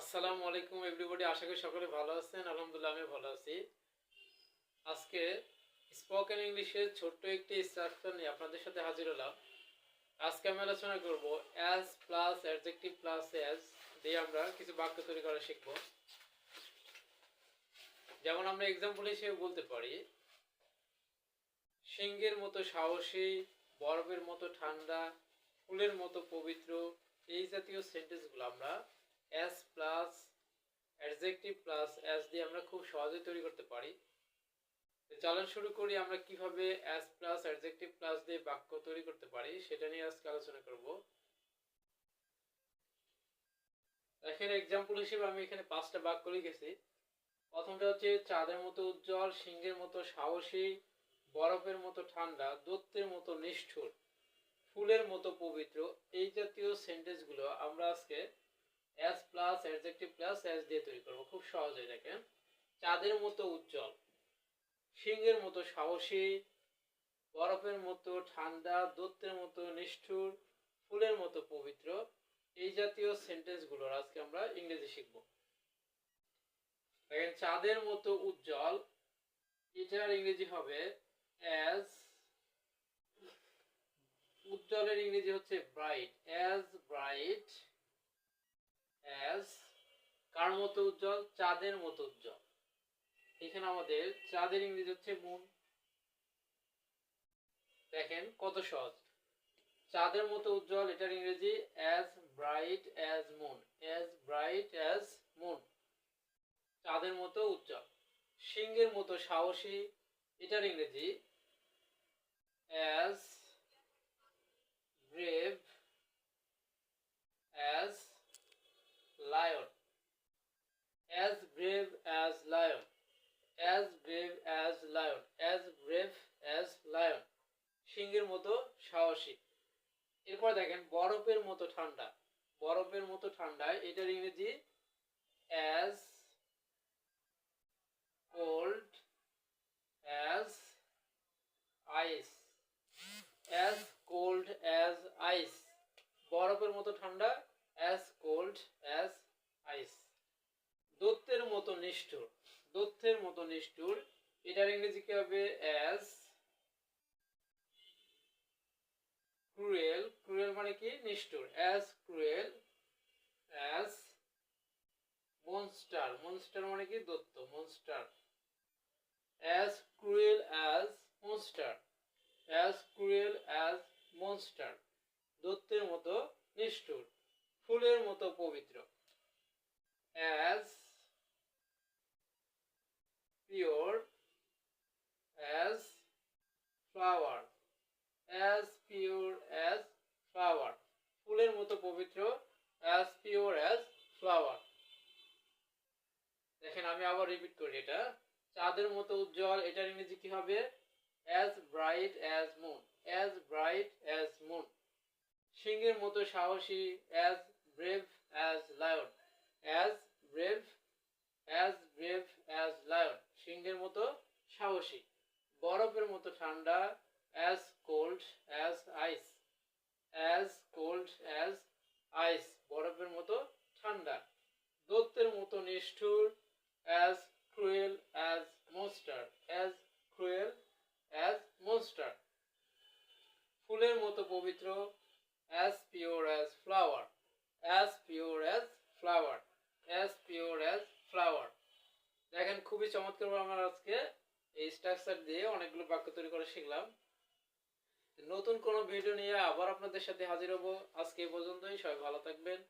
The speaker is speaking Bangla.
আসসালামু আলাইকুম এভরিবডি আশা করি সকলে ভালো আছেন। আলহামদুলিল্লাহ আমি ভালো আছি। আজকে স্পোকেন ইংলিশের ছোট্ট একটি স্ট্রাকচার নিয়ে আপনাদের সাথে হাজির হলাম। আজকে আমি আলোচনা করব as plus adjective plus as দিয়ে আমরা কিছু বাক্য তৈরি করা শিখব। যেমন আমরা এক্সাম্পল হিসেবে বলতে পারি, সিংহের মতো সাহসী, বরফের মতো ঠান্ডা, ফুলের মতো পবিত্র, এই জাতীয় সেন্টেন্সগুলো আমরা as plus adjective plus as দিয়ে আমরা খুব সহজে তৈরি করতে পারি। চলুন শুরু করি আমরা কীভাবে অ্যাস প্লাস অ্যাডজেক্টিভ প্লাস দিয়ে বাক্য তৈরি করতে পারি, সেটা নিয়ে আজকে আলোচনা করব। এখানে এক্সাম্পল হিসেবে আমি এখানে পাঁচটা বাক্য লিখেছি। প্রথমটা হচ্ছে চাঁদের মতো উজ্জ্বল, সিংহের মতো সাহসী, বরফের মতো ঠান্ডা দত্তের মতো নিষ্ঠুর, ফুলের মতো পবিত্র, এই জাতীয় সেন্টেন্সগুলো আমরা আজকে as plus adjective plus as দিয়ে তৈরি করব। খুব সহজে দেখেন চাঁদের মতো উজ্জ্বল, সিংহের মতো সাহসী, বরফের মতো ঠান্ডা দত্তের মতো নিষ্ঠুর, ফুলের মতো পবিত্র। এই জাতীয় সেন্টেন্সগুলোর আজকে আমরা ইংরেজি শিখব। দেখেন, চাঁদের মতো উজ্জ্বল, এটার ইংরেজি হবে অ্যাজ উজ্জ্বলের ইংরেজি হচ্ছে ব্রাইট অ্যাজ ব্রাইট কার মতো উজ্জ্বল, চাঁদের মতো উজ্জ্বল। এখানে আমাদের চাঁদের ইংরেজি হচ্ছে মুন দেখেন কত সহজ। চাঁদের মতো উজ্জ্বল, এটার ইংরেজি as bright as moon as bright as moon চাঁদের মতো উজ্জ্বল। সিংহের মতো সাহসী, এটার ইংরেজি as brave as lion as brave as lion as brave as lion as brave as lion সিংহের মতো সাহসী। এরপর দেখেন, বরফের মতো ঠান্ডা। বরফের মতো ঠান্ডায় এটার ইংরেজি as cold as ice as cold as ice বরফের মতো ঠান্ডা, as cold as ice দত্তের মতো নিষ্ঠুর। দত্তের মতো নিষ্ঠুর। এটার ইংরেজি কি হবে? as কি? নিষ্ঠুর as cruel as monster monster মানে কি? Dutta monster as cruel as monster as cruel as monster দত্তের মতো নিষ্ঠুর, ফুলের মতো পবিত্র। অ্যাজ পবিত্র as pure as flower দেখেন আমি আবার রিপিট করি এটা চাঁদের মতো উজ্জ্বল এটার ইংরেজি কি হবে as bright as moon as bright as moon সিংহের মতো সাহসী as brave as lion as brave as brave as lion সিংহের মতো সাহসী বরফের মতো ঠান্ডা as cold as ice as cold as ice বরফের মতো ঠান্ডা দত্তের মতো নিষ্ঠুর, as cruel as monster, as cruel as monster. ফুলের মতো পবিত্র, as pure as flower, as pure as flower, as pure as flower. দেখেন, খুবই চমৎকার আমরা আজকে এই স্ট্রাকচার দিয়ে অনেকগুলো বাক্য তৈরি করে শিখলাম। নতুন কোনো ভিডিও নিয়ে আবার আপনাদের সাথে হাজির হব। আজকে পর্যন্তই, সবাই ভালো থাকবেন।